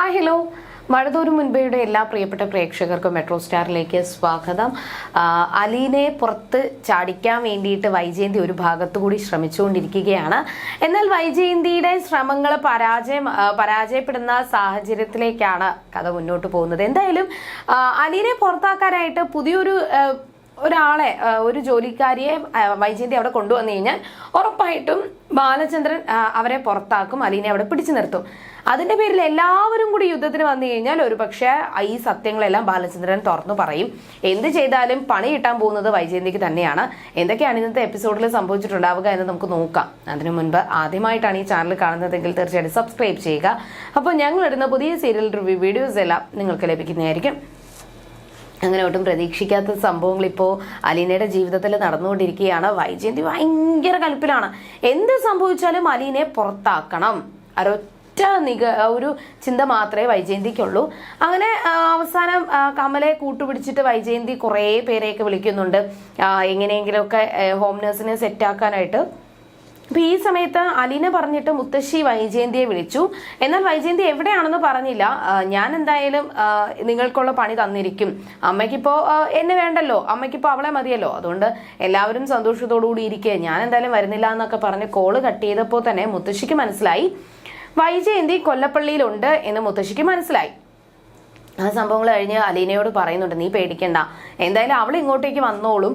Hi hello. മഴതോരും മുൻപേയുടെ എല്ലാ പ്രിയപ്പെട്ട പ്രേക്ഷകർക്കും മെട്രോ സ്റ്റാറിലേക്ക് സ്വാഗതം. അലീനെ പുറത്ത് ചാടിക്കാൻ വേണ്ടിയിട്ട് വൈജയന്തി ഒരു ഭാഗത്തുകൂടി ശ്രമിച്ചുകൊണ്ടിരിക്കുകയാണ്. എന്നാൽ വൈജയന്തിയുടെ ശ്രമങ്ങൾ പരാജയം പരാജയപ്പെടുന്ന സാഹചര്യത്തിലേക്കാണ് കഥ മുന്നോട്ട് പോകുന്നത്. എന്തായാലും അലീനെ പുറത്താക്കാനായിട്ട് പുതിയൊരു ഒരാളെ ഒരു ജോലിക്കാരിയെ വൈജയന്തി അവിടെ കൊണ്ടുവന്നു കഴിഞ്ഞാൽ ഉറപ്പായിട്ടും ബാലചന്ദ്രൻ അവരെ പുറത്താക്കും. അലീനെ അവിടെ പിടിച്ചു നിർത്തും. അതിന്റെ പേരിൽ എല്ലാവരും കൂടി യുദ്ധത്തിന് വന്നു കഴിഞ്ഞാൽ ഒരു പക്ഷേ ഈ സത്യങ്ങളെല്ലാം ബാലചന്ദ്രൻ തുറന്നു പറയും. എന്ത് ചെയ്താലും പണി കിട്ടാൻ പോകുന്നത് വൈജയന്തിക്ക് തന്നെയാണ്. എന്തൊക്കെയാണ് ഇന്നത്തെ എപ്പിസോഡിൽ സംഭവിച്ചിട്ടുണ്ടാവുക എന്ന് നമുക്ക് നോക്കാം. അതിനു മുൻപ് ആദ്യമായിട്ടാണ് ഈ ചാനൽ കാണുന്നതെങ്കിൽ തീർച്ചയായിട്ടും സബ്സ്ക്രൈബ് ചെയ്യുക. അപ്പോൾ ഞങ്ങൾ ഇടുന്ന പുതിയ സീരിയൽ റിവ്യൂ വീഡിയോസ് എല്ലാം നിങ്ങൾക്ക് ലഭിക്കുന്നതായിരിക്കും. അങ്ങനെ ഒട്ടും പ്രതീക്ഷിക്കാത്ത സംഭവങ്ങൾ ഇപ്പോൾ അലീനയുടെ ജീവിതത്തിൽ നടന്നുകൊണ്ടിരിക്കുകയാണ്. വൈജയന്തി ഭയങ്കര കലപ്പിലാണ്. എന്ത് സംഭവിച്ചാലും അലീനയെ പുറത്താക്കണം. ഒരൊറ്റ നിക ഒരു ചിന്ത മാത്രമേ വൈജയന്തിക്കുള്ളൂ. അങ്ങനെ അവസാനം കമലെ കൂട്ടുപിടിച്ചിട്ട് വൈജയന്തി കുറേ പേരെയൊക്കെ വിളിക്കുന്നുണ്ട്. എങ്ങനെയെങ്കിലുമൊക്കെ ഹോം നേഴ്സിനെ സെറ്റാക്കാനായിട്ട്. അപ്പൊ ഈ സമയത്ത് അലീന പറഞ്ഞിട്ട് മുത്തശ്ശി വൈജയന്തിയെ വിളിച്ചു. എന്നാൽ വൈജയന്തി എവിടെയാണെന്ന് പറഞ്ഞില്ല. ഞാൻ എന്തായാലും നിങ്ങൾക്കുള്ള പണി തന്നിരിക്കും. അമ്മയ്ക്കിപ്പോ എന്നെ വേണ്ടല്ലോ. അമ്മയ്ക്കിപ്പോ അവളെ മതിയല്ലോ. അതുകൊണ്ട് എല്ലാവരും സന്തോഷത്തോടു കൂടി ഇരിക്കുക. ഞാൻ എന്തായാലും വരുന്നില്ല എന്നൊക്കെ പറഞ്ഞ് കോൾ കട്ട് ചെയ്തപ്പോൾ തന്നെ മുത്തശ്ശിക്ക് മനസ്സിലായി. വൈജയന്തി കൊല്ലപ്പള്ളിയിലുണ്ട് എന്ന് മുത്തശ്ശിക്ക് മനസ്സിലായി. ആ സംഭവങ്ങൾ കഴിഞ്ഞ് അലീനയോട് പറയുന്നുണ്ട് നീ പേടിക്കണ്ട. എന്തായാലും അവൾ ഇങ്ങോട്ടേക്ക് വന്നോളും.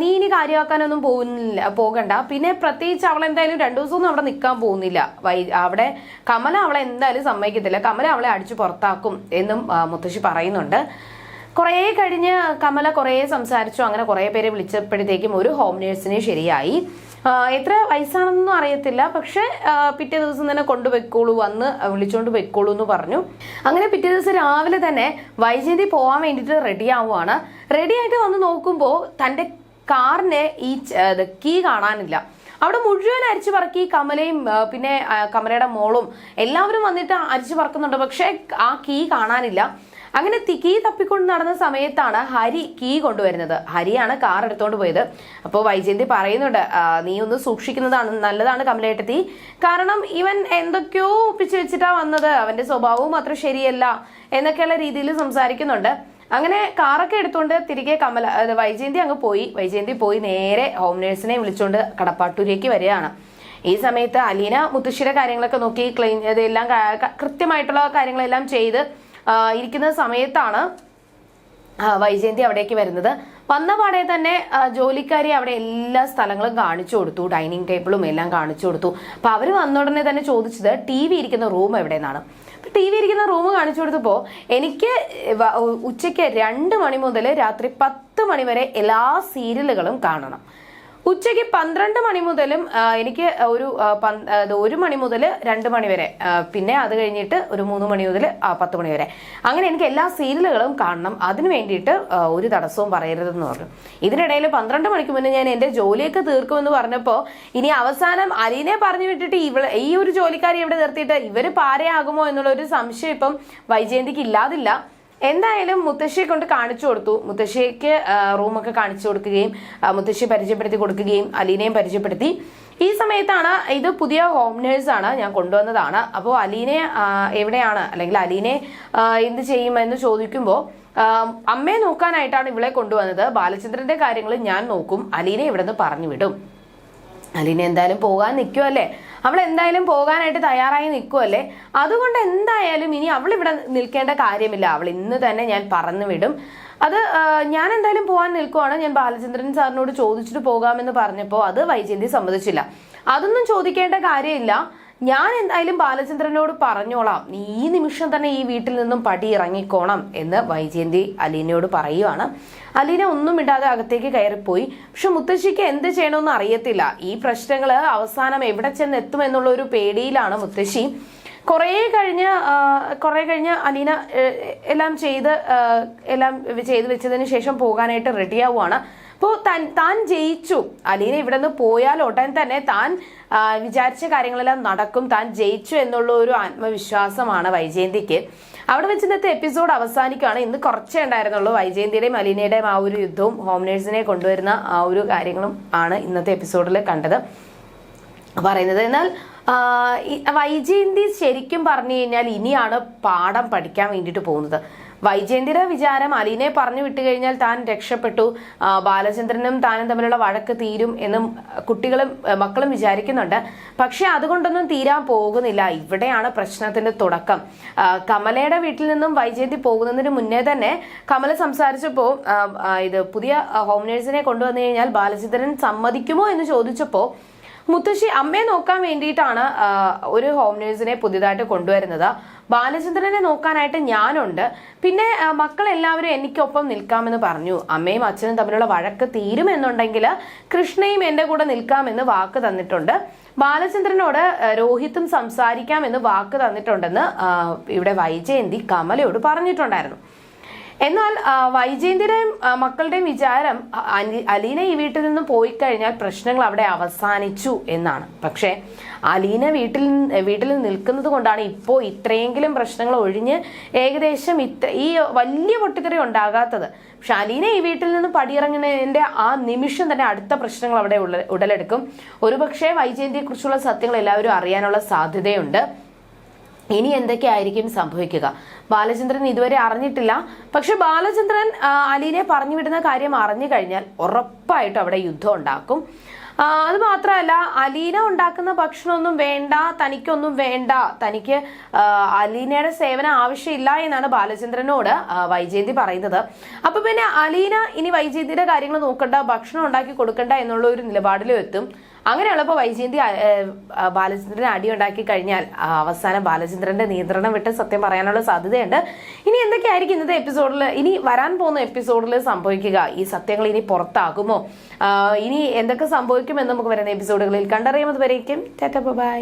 നീ ഇനി കാര്യമാക്കാനൊന്നും പോകുന്നില്ല പോകണ്ട. പിന്നെ പ്രത്യേകിച്ച് അവൾ എന്തായാലും രണ്ടു ദിവസമൊന്നും അവിടെ നിൽക്കാൻ പോകുന്നില്ല. വൈ അവിടെ കമല അവളെ എന്തായാലും സമ്മതിക്കത്തില്ല. കമല അവളെ അടിച്ചു പുറത്താക്കും എന്നും മുത്തശ്ശി പറയുന്നുണ്ട്. കുറേ കഴിഞ്ഞ് കമല കുറേ സംസാരിച്ചു. അങ്ങനെ കുറേ പേരെ വിളിച്ചപ്പോഴത്തേക്കും ഒരു ഹോം നേഴ്സിനെ ശരിയായി. എത്ര വയസ്സാണെന്നൊന്നും അറിയത്തില്ല. പക്ഷെ പിറ്റേ ദിവസം തന്നെ കൊണ്ടുപോയിക്കോളൂ വന്ന് വിളിച്ചോണ്ട് പോയിക്കോളൂ എന്ന് പറഞ്ഞു. അങ്ങനെ പിറ്റേ ദിവസം രാവിലെ തന്നെ വൈജയന്തി പോകാൻ വേണ്ടിയിട്ട് റെഡി ആവുകയാണ് റെഡി ആയിട്ട് വന്ന് നോക്കുമ്പോൾ തന്റെ കാറിന് ഈ കീ കാണാനില്ല. അവിടെ മുഴുവൻ അരിച്ചു പറക്കി കമലയും പിന്നെ കമലയുടെ മോളും എല്ലാവരും വന്നിട്ട് അരിച്ചു പറക്കുന്നുണ്ട്. പക്ഷെ ആ കീ കാണാനില്ല. അങ്ങനെ കീ തപ്പിക്കൊണ്ട് നടന്ന സമയത്താണ് ഹരി കീ കൊണ്ടുവരുന്നത്. ഹരിയാണ് കാർ എടുത്തോണ്ട് പോയത്. അപ്പോൾ വൈജയന്തി പറയുന്നുണ്ട് നീ ഒന്ന് സൂക്ഷിക്കുന്നതാണ് നല്ലതാണ് കമലേട്ടത്തി. കാരണം ഇവൻ എന്തൊക്കെയോ ഒപ്പിച്ച് വെച്ചിട്ടാ വന്നത്. അവന്റെ സ്വഭാവവും അത്ര ശരിയല്ല എന്നൊക്കെയുള്ള രീതിയിൽ സംസാരിക്കുന്നുണ്ട്. അങ്ങനെ കാറൊക്കെ എടുത്തുകൊണ്ട് തിരികെ കമല വൈജയന്തി അങ്ങ് പോയി. വൈജയന്തി പോയി നേരെ ഹോം നേഴ്സിനെ വിളിച്ചുകൊണ്ട് കടപ്പാട്ടൂരേക്ക് വരികയാണ്. ഈ സമയത്ത് അലീന മുത്തശ്ശിയുടെ കാര്യങ്ങളൊക്കെ നോക്കി ക്ലീൻ ഇതെല്ലാം കൃത്യമായിട്ടുള്ള കാര്യങ്ങളെല്ലാം ചെയ്ത് ഇരിക്കുന്ന സമയത്താണ് വൈജയന്തി അവിടേക്ക് വരുന്നത്. വന്ന പാടെ തന്നെ ജോലിക്കാരി അവിടെ എല്ലാ സ്ഥലങ്ങളും കാണിച്ചു കൊടുത്തു ഡൈനിങ് ടേബിളും എല്ലാം കാണിച്ചു കൊടുത്തു. അപ്പൊ അവർ വന്ന ഉടനെ തന്നെ ചോദിച്ചത് ടി വി ഇരിക്കുന്ന റൂം എവിടെയെന്നാണ്. ടി വി ഇരിക്കുന്ന റൂം കാണിച്ചു കൊടുത്തപ്പോൾ എനിക്ക് ഉച്ചയ്ക്ക് രണ്ട് മണി മുതൽ രാത്രി പത്ത് മണി വരെ എല്ലാ സീരിയലുകളും കാണണം. ഉച്ചയ്ക്ക് പന്ത്രണ്ട് മണി മുതലും എനിക്ക് ഒരു ഒരു മണി മുതൽ രണ്ട് മണി വരെ പിന്നെ അത് കഴിഞ്ഞിട്ട് ഒരു മൂന്ന് മണി മുതൽ പത്ത് മണി വരെ. അങ്ങനെ എനിക്ക് എല്ലാ സീരിയലുകളും കാണണം. അതിന് വേണ്ടിയിട്ട് ഒരു തടസ്സവും പറയരുതെന്ന് പറഞ്ഞു. ഇതിനിടയിൽ പന്ത്രണ്ട് മണിക്ക് മുന്നേ ഞാൻ എന്റെ ജോലിയൊക്കെ തീർക്കുമെന്ന് പറഞ്ഞപ്പോൾ ഇനി അവസാനം അലീനെ പറഞ്ഞു വിട്ടിട്ട് ഇവ ഈ ഒരു ജോലിക്കാരി ഇവിടെ നിർത്തിയിട്ട് ഇവർ പാരയാകുമോ എന്നുള്ള ഒരു സംശയം ഇപ്പം വൈജയന്തിക്ക് ഇല്ലാതില്ല. എന്തായാലും മുത്തശ്ശിയെ കൊണ്ട് കാണിച്ചു കൊടുത്തു. മുത്തശ്ശിക്ക് റൂമൊക്കെ കാണിച്ചു കൊടുക്കുകയും മുത്തശ്ശിയെ പരിചയപ്പെടുത്തി കൊടുക്കുകയും അലീനയും പരിചയപ്പെടുത്തി. ഈ സമയത്താണ് ഇത് പുതിയ ഹോം നേഴ്സാണ് ഞാൻ കൊണ്ടുവന്നതാണ്. അപ്പോൾ അലീനെ എവിടെയാണ്? അല്ലെങ്കിൽ അലീനെ എന്ത് ചെയ്യുമെന്ന് ചോദിക്കുമ്പോൾ അമ്മയെ നോക്കാനായിട്ടാണ് ഇവളെ കൊണ്ടുവന്നത്. ബാലചന്ദ്രന്റെ കാര്യങ്ങൾ ഞാൻ നോക്കും. അലീനെ ഇവിടെ നിന്ന് പറഞ്ഞു വിടും. അലീന എന്തായാലും പോകാൻ നിൽക്കുമല്ലേ അവൾ എന്തായാലും പോകാനായിട്ട് തയ്യാറായി നിൽക്കുമല്ലേ അതുകൊണ്ട് എന്തായാലും ഇനി അവൾ ഇവിടെ നിൽക്കേണ്ട കാര്യമില്ല. അവൾ ഇന്ന് തന്നെ ഞാൻ പറഞ്ഞു വിടും. അത് ഞാൻ എന്തായാലും പോകാൻ നിൽക്കുവാണ്. ഞാൻ ബാലചന്ദ്രൻ സാറിനോട് ചോദിച്ചിട്ട് പോകാമെന്ന് പറഞ്ഞപ്പോൾ അത് വൈജയന്തി സമ്മതിച്ചില്ല. അതൊന്നും ചോദിക്കേണ്ട കാര്യമില്ല. ഞാൻ എന്തായാലും ബാലചന്ദ്രനോട് പറഞ്ഞോളാം. നീ ഈ നിമിഷം തന്നെ ഈ വീട്ടിൽ നിന്നും പടി ഇറങ്ങിക്കോണം എന്ന് വൈജയന്തി അലീനയോട് പറയുവാണ്. അലീന ഒന്നും ഇടാതെ അകത്തേക്ക് കയറിപ്പോയി. പക്ഷെ മുത്തശ്ശിക്ക് എന്ത് ചെയ്യണമെന്ന് അറിയത്തില്ല. ഈ പ്രശ്നങ്ങൾ അവസാനം എവിടെ ചെന്ന് എത്തുമെന്നുള്ള ഒരു പേടിയിലാണ് മുത്തശ്ശി. കുറേ കഴിഞ്ഞ് കുറേ കഴിഞ്ഞ് അലീന എല്ലാം ചെയ്ത് എല്ലാം ചെയ്ത് വെച്ചതിന് ശേഷം പോകാനായിട്ട് റെഡിയാവുകയാണ് അപ്പോൾ താൻ താൻ ജയിച്ചു. അലീന ഇവിടെ നിന്ന് പോയാൽ ഉടൻ തന്നെ താൻ വിചാരിച്ച കാര്യങ്ങളെല്ലാം നടക്കും. താൻ ജയിച്ചു എന്നുള്ള ഒരു ആത്മവിശ്വാസമാണ് വൈജയന്തിക്ക്. അവിടെ വെച്ച് ഇന്നത്തെ എപ്പിസോഡ് അവസാനിക്കുകയാണ്. ഇന്ന് കുറച്ചേ ഉണ്ടായിരുന്നുള്ളൂ. വൈജയന്തിയുടെയും അലീനയുടെയും ആ ഒരു യുദ്ധവും ഹോംനേഴ്സിനെ കൊണ്ടുവരുന്ന ആ ഒരു കാര്യങ്ങളും ആണ് ഇന്നത്തെ എപ്പിസോഡിൽ കണ്ടത്. പറയുന്നത് എന്നാൽ വൈജയന്തി ശരിക്കും പറഞ്ഞു കഴിഞ്ഞാൽ ഇനിയാണ് പാഠം പഠിക്കാൻ വേണ്ടിയിട്ട് പോകുന്നത്. വൈജയന്തിയുടെ വിചാരം അലീനെ പറഞ്ഞു വിട്ടു കഴിഞ്ഞാൽ താൻ രക്ഷപ്പെട്ടു. ബാലചന്ദ്രനും താനും തമ്മിലുള്ള വഴക്ക് തീരും എന്നും കുട്ടികളും മക്കളും വിചാരിക്കുന്നുണ്ട്. പക്ഷെ അതുകൊണ്ടൊന്നും തീരാൻ പോകുന്നില്ല. ഇവിടെയാണ് പ്രശ്നത്തിന്റെ തുടക്കം. കമലയുടെ വീട്ടിൽ നിന്നും വൈജയന്തി പോകുന്നതിന് മുന്നേ തന്നെ കമല ആ, ഇത് പുതിയ ഹോം നേഴ്സിനെ കൊണ്ടുവന്നു കഴിഞ്ഞാൽ ബാലചന്ദ്രൻ സമ്മതിക്കുമോ എന്ന് ചോദിച്ചപ്പോൾ മുത്തശ്ശി അമ്മയെ നോക്കാൻ വേണ്ടിയിട്ടാണ് ഒരു ഹോം നേഴ്സിനെ പുതിയതായിട്ട് കൊണ്ടുവരുന്നത്. ബാലചന്ദ്രനെ നോക്കാനായിട്ട് ഞാനുണ്ട്. പിന്നെ മക്കളെല്ലാവരും എനിക്കൊപ്പം നിൽക്കാമെന്ന് പറഞ്ഞു. അമ്മയും അച്ഛനും തമ്മിലുള്ള വഴക്ക് തീരുമെന്നുണ്ടെങ്കിൽ കൃഷ്ണയും എന്റെ കൂടെ നിൽക്കാമെന്ന് വാക്ക് തന്നിട്ടുണ്ട്. ബാലചന്ദ്രനോട് രോഹിത്തും സംസാരിക്കാമെന്ന് വാക്ക് തന്നിട്ടുണ്ടെന്ന് ഇവിടെ വൈജയന്തി കമലയോട് പറഞ്ഞിട്ടുണ്ടായിരുന്നു. എന്നാൽ വൈജയന്തിയുടെയും മക്കളുടെയും വിചാരം അലീന ഈ വീട്ടിൽ നിന്ന് പോയി കഴിഞ്ഞാൽ പ്രശ്നങ്ങൾ അവിടെ അവസാനിച്ചു എന്നാണ്. പക്ഷേ അലീന വീട്ടിൽ വീട്ടിൽ നിൽക്കുന്നത് കൊണ്ടാണ് ഇപ്പോൾ ഇത്രയെങ്കിലും പ്രശ്നങ്ങൾ ഒഴിഞ്ഞ് ഏകദേശം ഇത്ര ഈ വലിയ പൊട്ടിത്തെറി ഉണ്ടാകാത്തത്. പക്ഷെ അലീന ഈ വീട്ടിൽ നിന്ന് പടിയിറങ്ങുന്നതിന്റെ ആ നിമിഷം തന്നെ അടുത്ത പ്രശ്നങ്ങൾ അവിടെ ഉടലെടുക്കും. ഒരുപക്ഷെ വൈജയന്തിയെക്കുറിച്ചുള്ള സത്യങ്ങൾ എല്ലാവരും അറിയാനുള്ള സാധ്യതയുണ്ട്. ഇനി എന്തൊക്കെയായിരിക്കും സംഭവിക്കുക? ബാലചന്ദ്രൻ ഇതുവരെ അറിഞ്ഞിട്ടില്ല. പക്ഷെ ബാലചന്ദ്രൻ അലീനെ പറഞ്ഞു വിടുന്ന കാര്യം അറിഞ്ഞു കഴിഞ്ഞാൽ ഉറപ്പായിട്ടും അവിടെ യുദ്ധം ഉണ്ടാക്കും. അത് മാത്രമല്ല അലീന ഉണ്ടാക്കുന്ന ഭക്ഷണമൊന്നും വേണ്ട തനിക്കൊന്നും വേണ്ട. തനിക്ക് അലീനയുടെ സേവനം ആവശ്യമില്ല എന്നാണ് ബാലചന്ദ്രനോട് വൈജയന്തി പറയുന്നത്. അപ്പൊ പിന്നെ അലീന ഇനി വൈജയന്തിയുടെ കാര്യങ്ങൾ നോക്കണ്ട ഭക്ഷണം ഉണ്ടാക്കി കൊടുക്കണ്ട എന്നുള്ള ഒരു നിലപാടിലും എത്തും. അങ്ങനെയുള്ളപ്പോൾ വൈജയന്തി ബാലചന്ദ്രൻ അടി ഉണ്ടാക്കി കഴിഞ്ഞാൽ അവസാനം ബാലചന്ദ്രന്റെ നിയന്ത്രണം വിട്ട് സത്യം പറയാനുള്ള സാധ്യതയുണ്ട്. ഇനി എന്തൊക്കെയായിരിക്കും ഇന്നത്തെ എപ്പിസോഡിൽ ഇനി വരാൻ പോകുന്ന എപ്പിസോഡിൽ സംഭവിക്കുക? ഈ സത്യങ്ങൾ ഇനി പുറത്താകുമോ? ഇനി എന്തൊക്കെ സംഭവിക്കുമെന്ന് നമുക്ക് വരുന്ന എപ്പിസോഡുകളിൽ കണ്ടറിയാം അതുവരേക്കും ടാറ്റ ബൈ